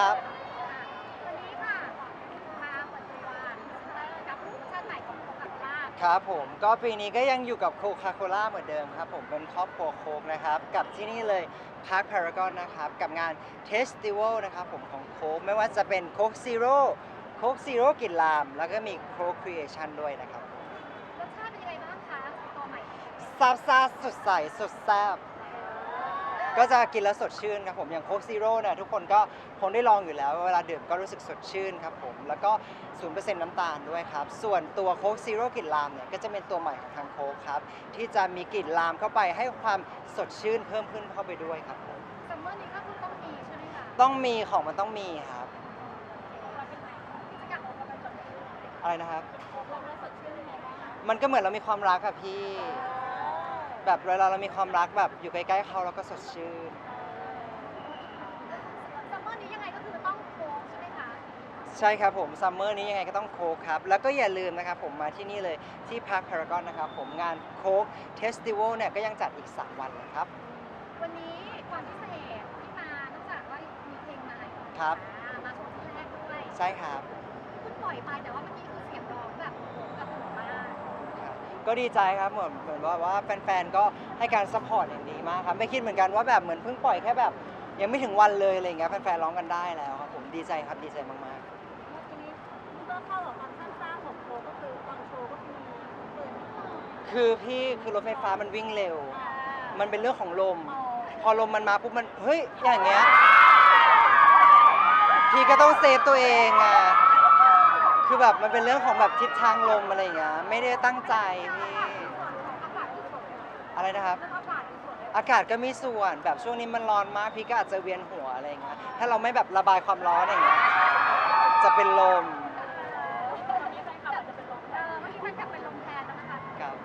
ครับ วันนี้ค่ะมาเปิดตัวเอ่อกับเวอร์ชันใหม่ของโคคาโคล่าครับผมก็ปีนี้ก็ยังอยู่กับโคคาโคล่าเหมือนเดิมครับ ผมเป็นครอบครัวโคกนะครับ กับที่นี่เลยพาร์คพารากอนนะครับ กับงานเทสติวัลนะครับผมของโคกไม่ว่าจะเป็นโคกซีโร่โคกซีโร่กลิ่นลาม แล้วก็มีโคกครีเอชันด้วยนะครับรสชาติเป็นยังไงบ้างคะตัวใหม่ซาบซ่าสดใสสดแซ่บ ก็จะกินแล้วสดชื่นครับผมอย่างโคกซีโร่เนี่ยทุกคนก็คงได้ลองอยู่แล้วเวลาดื่มก็รู้สึกสดชื่นครับผมแล้วก็0%น้ำตาลด้วยครับ ส่วนตัวโคกซีโร่กลิ่นลามเนี่ยก็จะเป็นตัวใหม่ของทางโคกครับที่จะมีกลิ่นลามเข้าไปให้ความสดชื่นเพิ่มขึ้นเข้าไปด้วยครับผมซัมเมอร์นี้ก็คือต้องมีใช่ไหมคะต้องมีของมันต้องมีครับเราเป็นไงกิจกรรมของเราเป็นสดชื่นอะไรนะครับเราเราสดชื่นยังไงบ้างคะมันก็เหมือนเรามีความรักอะพี่ แบบเวลาเรามีความรักแบบอยู่ใกล้ๆเขาเราก็สดชื่น ซัมเมอร์นี้ยังไงก็คือต้องโค้งใช่ไหมคะใช่ครับผมซัมเมอร์นี้ยังไงก็ต้องโค้กครับ แล้วก็อย่าลืมนะครับผมมาที่นี่เลยที่พาร์คพารากอนนะครับผมงานโค้กเทสติวัลเนี่ยก็ยังจัดอีก 3 วันเลยครับ วันนี้ความพิเศษที่มานอกจากว่ามีเพลงใหม่ครับ อ่ามาโชว์ที่แรกด้วยใช่ครับเพิ่งปล่อยไปแต่ว่าเมื่อกี้ ก็ดีใจครับเหมือนเหมือนว่าว่าแฟนๆก็ให้การซัพพอร์ตอย่างดีมากครับไม่คิดเหมือนกันว่าแบบเหมือนเพิ่งปล่อยแค่แบบ ยังไม่ถึงวันเลยอะไรอย่างเงี้ยแฟนๆร้องกันได้แล้วครับผมดีใจครับดีใจมากเมื่อกี้ก็เข้ากับความสั้นซ่าของโค้ก็คือตอนโชว์ก็คือเปิดๆคือพี่คือรถไฟฟ้ามันวิ่งเร็ว อ่ามันเป็นเรื่องของลม อ๋อพอลมมันมาปุ๊บมันเฮ้ยอย่างเงี้ยพี่ก็ต้องเซฟตัวเองอะ คือแบบมันเป็นเรื่องของแบบทิศทางลมอะไรอย่างเงี้ยไม่ได้ตั้งใจพี่อากาศมีส่วนไหมอะไรนะครับเรื่องอากาศมีส่วนไหมอากาศก็มีส่วนแบบช่วงนี้มันร้อนมากพี่ก็อาจจะเวียนหัวอะไรอย่างเงี้ยถ้าเราไม่แบบระบายความร้อนอย่างเงี้ยจะเป็นลมตอนนี้แฟนคลับอาจจะเป็นลมเออเมื่อกี้แฟนคลับเป็นลมแทนแล้วนะคะครับ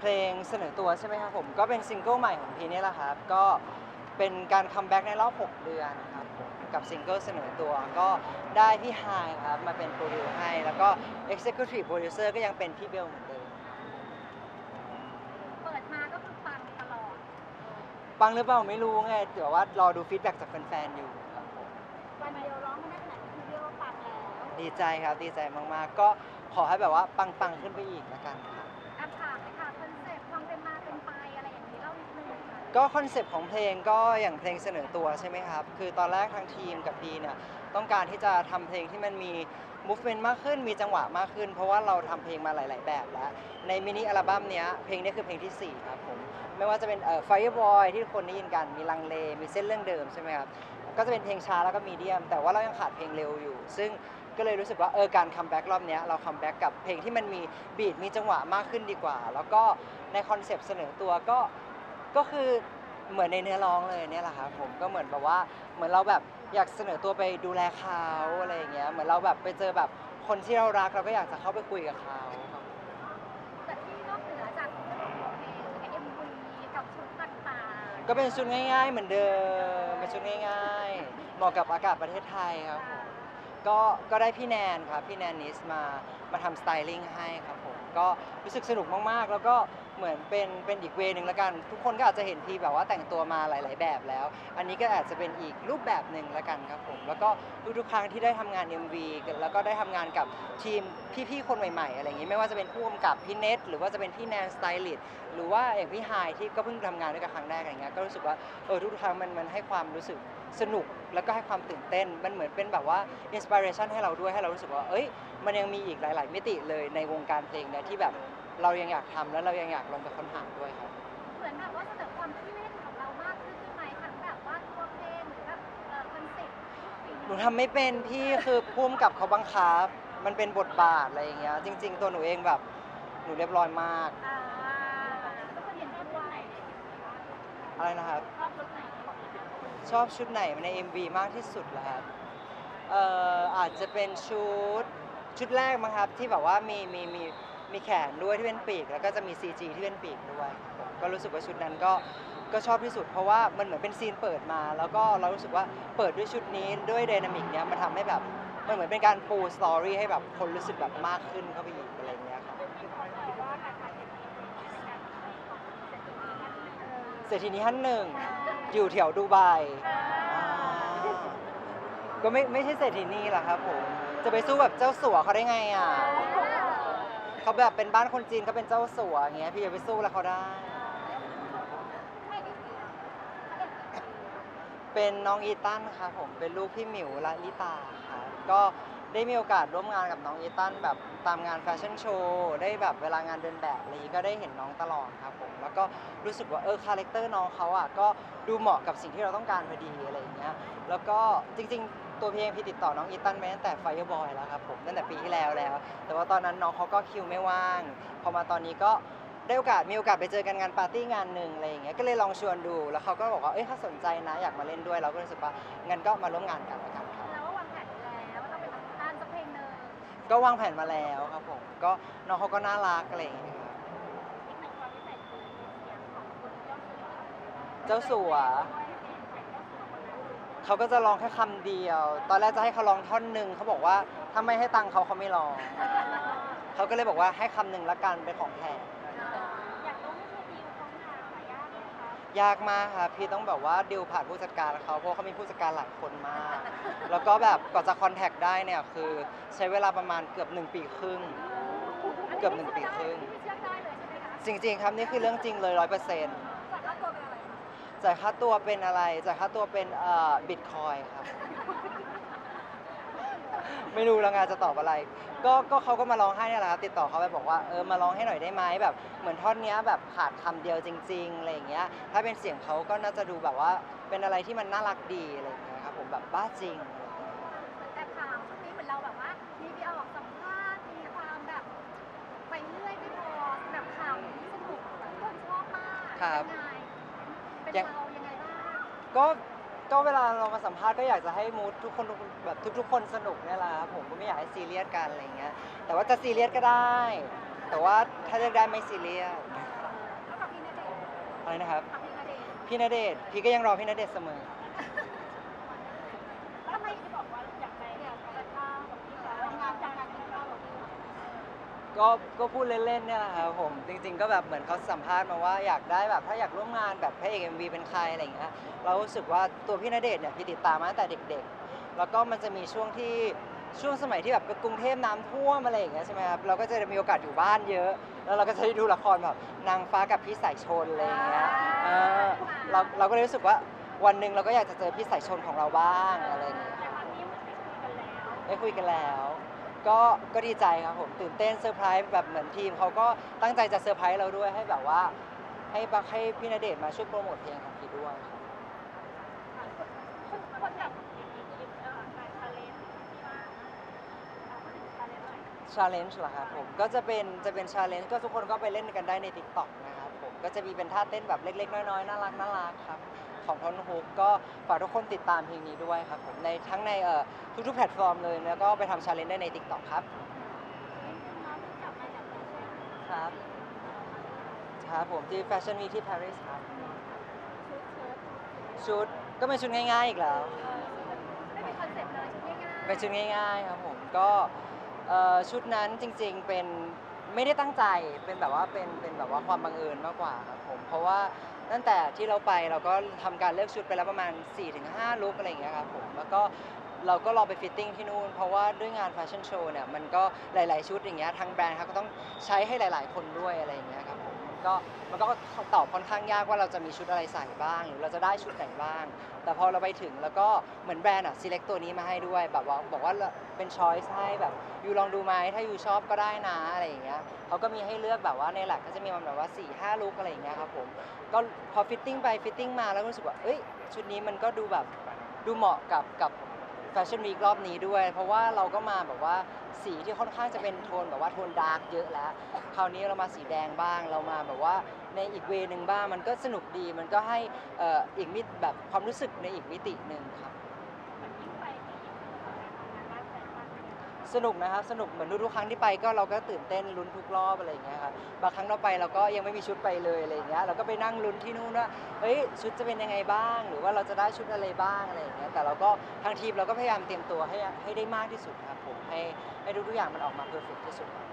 เพลงเสนอตัวใช่ไหมครับผม ก็เป็นซิงเกิลใหม่ของพีนี่แหละครับก็ เป็นการคัมแบ็กในรอบ 6 เดือนนะครับผมกับซิงเกิลเสนอตัวก็ได้พี่ไฮายครับมาเป็นโปรดิวให้ แล้วก็ Executive Producer ก็ยังเป็นพี่เบลเหมือนเดิมเปิดมาก็คือปังตลอด ปังหรือเปล่าไม่รู้ไงเดี๋ยวว่ารอดูฟีดแบ็กจากแฟนๆอยู่ครับผมวันเดียวร้องไม่ได้ขนาดนี้คือเรียกว่าปังแล้ว ดีใจครับดีใจมากๆ ก็ขอให้แบบว่าปังๆขึ้นไปอีกละกันครับ ก็คอนเซปต์ของเพลงก็อย่างเพลงเสนอตัวใช่ไหมครับ คือตอนแรกทางทีมกับพีเนี่ยต้องการที่จะทำเพลงที่มันมี movement มากขึ้นมีจังหวะมากขึ้น เพราะว่าเราทำเพลงมาหลาย ๆ แบบแล้ว ในมินิอัลบั้มเนี้ยเพลงนี้คือเพลงทีสี่ 4 ครับผม ไม่ว่าจะเป็นเอ่อ Fireboy ที่คนได้ยินกันมีลังเลมีเส้นเรื่องเดิมใช่ไหมครับ ก็จะเป็นเพลงช้าแล้วก็มีเดียม แต่ว่าเรายังขาดเพลงเร็วอยู่ ซึ่งก็เลยรู้สึกว่าเออการคัมแบ็กรอบนี้เราคัมแบ็กกับเพลงที่มันมีบีทมีจังหวะมากขึ้นดีกว่า แล้วก็ในคอนเซปต์เสนอตัวก็ ก็คือเหมือนในเนื้อร้องเลยเนี่ยแหละครับผมก็เหมือนแบบว่าเหมือนเราแบบอยากเสนอตัวไปดูแลเขาอะไรอย่างเงี้ยเหมือนเราแบบไปเจอแบบคนที่เรารักเราก็อยากจะเข้าไปคุยกับเขาครับแต่ที่นอกเหนือจากเรื่องของเพลงกับเอ็มวีกับชุดต่างๆก็เป็นชุดง่าย ๆ เหมือนเดิมเป็นชุดง่ายๆเหมาะกับอากาศประเทศไทยครับผมก็ก็ได้พี่แนนครับพี่แนนนิสมามาทำสไตลิ่งให้ครับผมก็รู้สึกสนุกมากๆ แล้วก็ เหมือนเป็นเป็นอีกเวนึงล้วกัน ทุกคนก็อาจจะเห็นพีแบบว่าแต่งตัวมาหลาย ๆ แบบแล้ว อันนี้ก็อาจจะเป็นอีกรูปแบบหนึ่งล้วกันครับผมแล้วก็ทุกๆครั้งที่ได้ทำงาน MV แล้วก็ได้ทำงานกับทีมพี่ ๆ คนใหม่ ๆ อะไรอย่างนี้ไม่ว่าจะเป็นผู้กำกับพี่เน็ตหรือว่าจะเป็นพี่แนนสไตลิสต์หรือว่าอย่างพี่ไฮที่ก็เพิ่งทำงานด้วยกันครั้งแรกอะไรเงี้ยก็รู้สึกว่าเออทุกๆครั้งมันมันให้ความรู้สึกสนุกแล้วก็ให้ความตื่นเต้น มันเหมือนเป็นแบบว่าอินสปิเรชันให้เราด้วยให้เรารู้สึกว่า เอ้ย มันยังมีอีกหลาย ๆ มิติเลยในวงการเพลงเนี่ยที่แบบ เรายังอยากทำแล้วเรายังอยากลงไปค้นหาด้วยครับ เหมือนแบบว่าเสนอความที่เล่นของเรามากขึ้นใช่ไหมทั้งแบบว่าตัวเพลงหรือแบบเอ่อคอนเซ็ปต์หนูทำไม่เป็นพี่คือพุ่มกับเขาบังคับ มันเป็นบทบาทอะไรอย่างเงี้ยจริง ๆ ตัวหนูเองแบบหนูเรียบร้อยมากอ่าทุกคนเห็นชอบว่าอะไรนะครับ ชอบลุคไหนชอบชุดไหนใน MV มากที่สุดเหรอครับเอ่ออาจจะเป็นชุดชุดแรกมั้งครับที่แบบว่ามีมีมี มีแขนด้วยที่เป็นปีก แล้วก็จะมี CG ที่เป็นปีกด้วยผมก็รู้สึกว่าชุดนั้นก็ก็ชอบที่สุด เพราะว่ามันเหมือนเป็นซีนเปิดมา แล้วก็เรารู้สึกว่าเปิดด้วยชุดนี้ด้วยไดนามิกเนี้ยมันทำให้แบบมันเหมือนเป็นการปูสตอรี่ให้แบบคนรู้สึกแบบมากขึ้นเข้าไปอีกอะไรอย่างเงี้ยครับเศรษฐีนี้ท่านหนึ่งอยู่แถวดูไบก็ไม่ไม่ใช่เศรษฐีนีหรอครับผมจะไปสู้แบบเจ้าสัวเขาได้ไงอะ เขาแบบเป็นบ้านคนจีนเขาเป็นเจ้าสัวอย่างเงี้ยพี่จะไปสู้แล้วเขาได้ เป็นน้องอีตันครับผมเป็นลูกพี่หมิวและลิตาครับก็ ได้มีโอกาสร่วมงานกับน้องอีตันแบบตามงานแฟชั่นโชว์ได้แบบเวลางานเดินแบบอะไรอย่างงี้ก็ได้เห็นน้องตลอดครับผมแล้วก็รู้สึกว่าเออคาแรคเตอร์น้องเขาอะก็ดูเหมาะกับสิ่งที่เราต้องการพอดีอะไรอย่างเงี้ยแล้วก็จริง ๆ ตัวพีเองพี่ติดต่อน้องอีตันมาตั้งแต่ Fireboy แล้วครับผมตั้งแต่ปีที่แล้วแล้ว แต่ว่าตอนนั้นน้องเขาก็คิวไม่ว่าง พอมาตอนนี้ก็ได้โอกาสมีโอกาสไปเจอกันงานปาร์ตี้งานหนึ่งอะไรอย่างเงี้ยก็เลยลองชวนดูแล้วเขาก็บอกว่าเอ้ยถ้าสนใจนะอยากมาเล่นด้วย เราก็รู้สึกว่างั้นก็มาร่วมงานกันแล้วกัน ก็วางแผนมาแล้วครับผม ก็น้องเขาก็น่ารักอะไรอย่างเงี้ยครับอีกหนึ่งความพิเจ้าสัวเจ้าสัว เขาก็จะร้องแค่คำเดียว ตอนแรกจะให้เขาร้องท่อนหนึ่งเขาบอกว่าถ้าไม่ให้ตังค์เขาเขาไม่ร้อง เขาก็เลยบอกว่าให้คำหนึ่งละกันเป็นของแถม ยากมากครับพี่ต้องแบบว่าดิวผ่านผู้จัดการเขาเพราะเขามีผู้จัดการหลายคนมาก แล้วก็แบบกว่อนจะคอนแทคได้เนี่ยคือใช้เวลาประมาณเกือบ 1 ปีครึ่ง เกือบหนึ่งปีครึ่งไม่เชื่อได้เลยใช่ไหมคะจริง ๆ ครับนี่คือเรื่องจริงเลยร้อยเปอร์เซ็นต์จากค่าตัวเป็นอะไรคะจ่ายค่าตัวเป็นอะไรจ่ายค่าตัวเป็นเอ่อบิตคอยครับ ไม่รู้แล้วงานจะตอบอะไร ก็ก็เขาก็มาร้องให้เนี่ยแหละครับติดต่อเขาไปบอกว่าเออมาร้องให้หน่อยได้ไหมแบบ เหมือนท่อนเนี้ยแบบขาดคำเดียวจริงๆอะไรอย่างเงี้ย ถ้าเป็นเสียงเขาก็น่าจะดูแบบว่าเป็นอะไรที่มันน่ารักดีอะไรอย่างเงี้ยครับผมแบบบ้าจริง แต่ข่าวช่วงนี้เหมือนเราแบบว่า มีไปออกสัมภาษณ์มีความแบบ ไปเรื่อยไม่พอแบบข่าวนี้สนุกแบบคนชอบมากครับยังไงเป็นยังเรายังไงบ้างก็ ก็เวลาเรามาสัมภาษณ์ก็อยากจะให้มูดทุกคนแบบทุก ๆ คนสนุกเนี่ยแหละครับผมก็ไม่อยากให้ซีเรียสกันอะไรเงี้ยแต่ว่าจะซีเรียสก็ได้ แต่ว่าถ้าเลือกได้ไม่ซีเรียสแล้วกับพี่ณเดชน์อะไรนะครับ กับพี่ณเดชน์พี่ณเดชน์พี่ก็ยังรอพี่ณเดชน์เสมอ แล้วทำไมที่บอกว่าอยากไปอยากไปข้าวกับพี่เขาทำงานจากการกินข้าวกับพี่ ก็ก็พูดเล่นๆเนี่ยแหละครับผมจริง ๆ ก็แบบเหมือนเขาสัมภาษณ์มาว่าอยากได้แบบถ้าอยากร่วมงานแบบพระเอกเอ็มวีเป็นใครอะไรอย่างเงี้ยเรารู้สึกว่าตัวพี่ณเดชน์เนี่ยพี่ติดตามมาตั้งแต่เด็ก ๆ แล้วก็มันจะมีช่วงที่ช่วงสมัยที่แบบกรุงเทพน้ำท่วมอะไรอย่างเงี้ยใช่ไหมครับเราก็จะมีโอกาสอยู่บ้านเยอะ แล้วเราก็จะได้ดูละครแบบนางฟ้ากับพี่สายชนอะไรอย่างเงี้ยเออเราเราก็เลยรู้สึกว่าวันหนึ่งเราก็อยากจะเจอพี่สายชนของเราบ้างอะไรอย่างเงี้ยแต่ตอนนี้เหมือนได้คุยกันแล้วได้คุย กันแล้วก็ก็ดีใจครับผมตื่นเต้นเซอร์ไพรส์แบบเหมือนทีมเขาก็ตั้งใจจะเซอร์ไพรส์เราด้วยให้แบบว่า ให้บักให้พี่ณเดชน์มาช่วยโปรโมทเพลงของพี่ด้วยครับคนคนแบบอย่างนี้คือเอ่อการทาเลนที่ว่าเอาพูดถึงทาเลนหน่อยชาเลนจ์เหรอครับผมก็จะเป็นจะเป็นชาเลนจ์ก็ทุกคนก็ไปเล่นกันได้ใน t ิ k t o k นะครับผมก็จะมีเป็นท่าเต้นแบบเล็กๆ น้อยๆ น่ารักน่ารักครับ ของทอนฮุกก็ฝากทุกคนติดตามเพลงนี้ด้วยครับผมในทั้งในเอ่อทุกๆแพลตฟอร์มเลยแล้วก็ไปทำชาเลนจ์ได้ใน t ิ k t o k ครับน้องกลับมาจากแฟชั่นครับครับผมที่แฟชั่นวีที่ปารีสครับชุดเชิ้ตชุดก็เป็นชุดง่ายๆอีกแล้ว ไม่เป็นคอนเซ็ปต์เลยชุดง่ายๆเป็นชุดง่ายๆครับผมก็เอ่อชุดนั้นจริงๆเป็นไม่ได้ตั้งใจเป็นแบบว่าเป็นเป็นแบบว่าความบังเอิญมากกว่าครับผมเพราะว่า ตั้งแต่ที่เราไปเราก็ทำการเลือกชุดไปแล้วประมาณ 4-5 ลุคอะไรอย่างเงี้ยครับผมแล้วก็เราก็รอไปฟิตติ้งที่นู่น เพราะว่าด้วยงานแฟชั่นโชว์เนี่ยมันก็หลาย ๆ ชุดอย่างเงี้ยทางแบรนด์เขาก็ต้องใช้ให้หลาย ๆ คนด้วยอะไรอย่างเงี้ยครับผม ก็มันก็ตอบค่อนข้างยากว่าเราจะมีชุดอะไรใส่บ้าง หรือเราจะได้ชุดไหนบ้าง แต่พอเราไปถึงแล้วก็เหมือนแบรนด์อะ select ตัวนี้มาให้ด้วยแบบว่าบอกว่าเป็น choice ให้แบบยูลองดูไหมถ้ายูชอบก็ได้นะอะไรอย่างเงี้ยเขาก็มีให้เลือกแบบว่าในหลักก็จะมีมันแบบว่า4ี่ห้าลุกอะไรอย่างเงี้ยครับผมก็พอฟิตติ้งไปฟิตติ้งมาแล้วรู้สึกว่าเอ้ยชุดนี้มันก็ดูแบบดูเหมาะกับกับ แฟชั่นวีครอบนี้ด้วย เพราะว่าเราก็มาแบบว่าสีที่ค่อนข้างจะเป็นโทนแบบว่าโทนดาร์กเยอะแล้ว คราวนี้เรามาสีแดงบ้าง เรามาแบบว่าในอีกเวนึงบ้าง มันก็สนุกดี มันก็ให้เอ่ออีกมิตแบบความรู้สึกในอีกมิติหนึ่งครับ สนุกนะครับสนุกเหมือนทุกๆครั้งที่ไปก็เราก็ตื่นเต้นลุ้นทุกรอบอะไรอย่างเงี้ยครับบางครั้งเราไปเราก็ยังไม่มีชุดไปเลยอะไรอย่างเงี้ยเราก็ไปนั่งลุ้นที่นู่นว่าเฮ้ยชุดจะเป็นยังไงบ้าง หรือว่าเราจะได้ชุดอะไรบ้างอะไรอย่างเงี้ยแต่เราก็ทางทีมเราก็พยายามเตรียมตัวให้ให้ได้มากที่สุดครับผมให้ให้ทุกๆอย่างมันออกมาเพอร์เฟกที่สุดครับ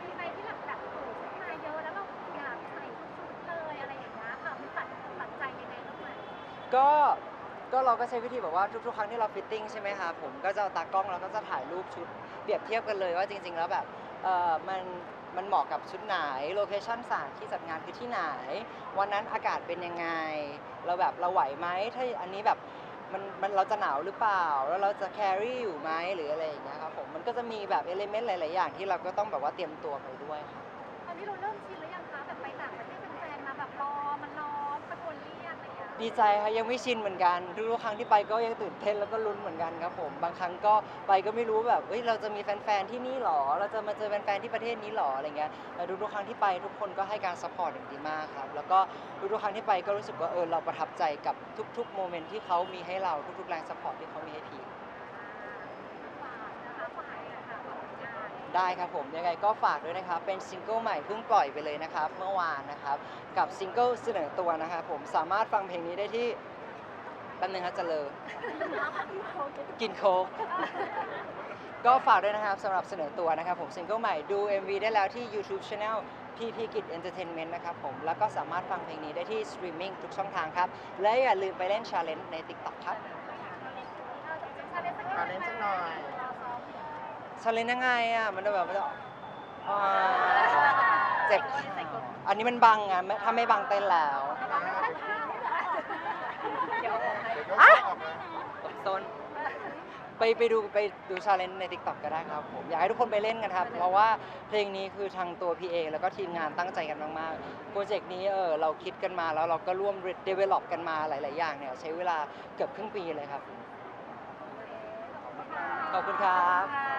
มีไปที่หลังแบบโอ้โหชุดมาเยอะแล้วเราอยากใส่ทุกชุดเลยอะไรอย่างเงี้ยค่ะมันตัดก็ ก็เราก็ใช้วิธีแบบว่าทุกๆครั้งที่เราฟิตติ้งใช่ไหมคะผมก็จะเอาตากล้องแล้วก็จะถ่ายรูปชุดเปรียบเทียบกันเลยว่าจริง ๆ แล้วแบบเออมันมันเหมาะกับชุดไหนโลเคชั่นสถานที่จัดงานคือที่ไหน วันนั้นอากาศเป็นยังไง เราแบบเราไหวไหมถ้าอันนี้แบบมันมันเราจะหนาวหรือเปล่า แล้วเราจะแครี่อยู่ไหมหรืออะไรอย่างเงี้ยครับผมมันก็จะมีแบบเอลิเมนต์หลาย ๆ อย่างที่เราก็ต้องแบบว่าเตรียมตัวไปด้วยค่ะตอนนี้เราเริ่มชินหรือยังคะแบบไปต่างประเทศเป็นแฟนมาแบบรอมันรอตะโกนเรียก ดีใจค่ะยังไม่ชินเหมือนกันทุกๆครั้งที่ไปก็ยังตื่นเต้นแล้วก็ลุ้นเหมือนกันครับผมบางครั้งก็ไปก็ไม่รู้แบบเอ้ยเราจะมีแฟนๆที่นี่หรอ เราจะมาเจอแฟนๆที่ประเทศนี้หรออะไรเงี้ยแต่ทุกๆครั้งที่ไปทุกคนก็ให้การซัพพอร์ตอย่างดีมากครับแล้วก็ทุกๆครั้งที่ไปก็รู้สึกว่าเออเราประทับใจกับทุกๆโมเมนต์ที่เขามีให้เราทุกๆแรงซัพพอร์ตที่เขามีให้พีค ฝากนะคะฝากเลยค่ะฝากผลงาน ได้ครับผมยังไงก็ฝากด้วยนะครับ เป็นซิงเกิลใหม่เพิ่งปล่อยไปเลยนะครับ เมื่อวานนะครับ กับซิงเกิลเสนอตัวนะครับผมสามารถฟังเพลงนี้ได้ที่แป๊บนึงครับจะเลอกินโค้กก็ฝากด้วยนะครับสำหรับเสนอตัวนะครับผมซิงเกิลใหม่ดู MV ได้แล้วที่ YouTube Channel PP Kid Entertainment นะครับผม แล้วก็สามารถฟังเพลงนี้ได้ที่สตรีมมิ่งทุกช่องทางครับ และอย่าลืมไปเล่น Challenge ใน TikTok ครับชาเลนจ์สักหน่อย challenge สักหน่อย Challenge ยังไงอะมันจะแบบมันจะอ่าเจ็บขาอันนี้มันบังอะไม่ถ้าไม่บังเต้นแล้วเดี๋ยวเดี๋ยวก็อะออกมาตบต้นไปไปดูไปดูชาเลนจ์ใน TikTok ก็ได้ครับผมอยากให้ทุกคนไปเล่นกันครับ เพราะว่าเพลงนี้คือทางตัวพี่เองแล้วก็ทีมงานตั้งใจกันมากๆ โปรเจกต์นี้เออเราคิดกันมาแล้วเราก็ร่วม develop กันมาหลาย ๆ อย่างเนี่ยใช้เวลาเกือบครึ่งปีเลยครับ ขอบคุณครับค่ะ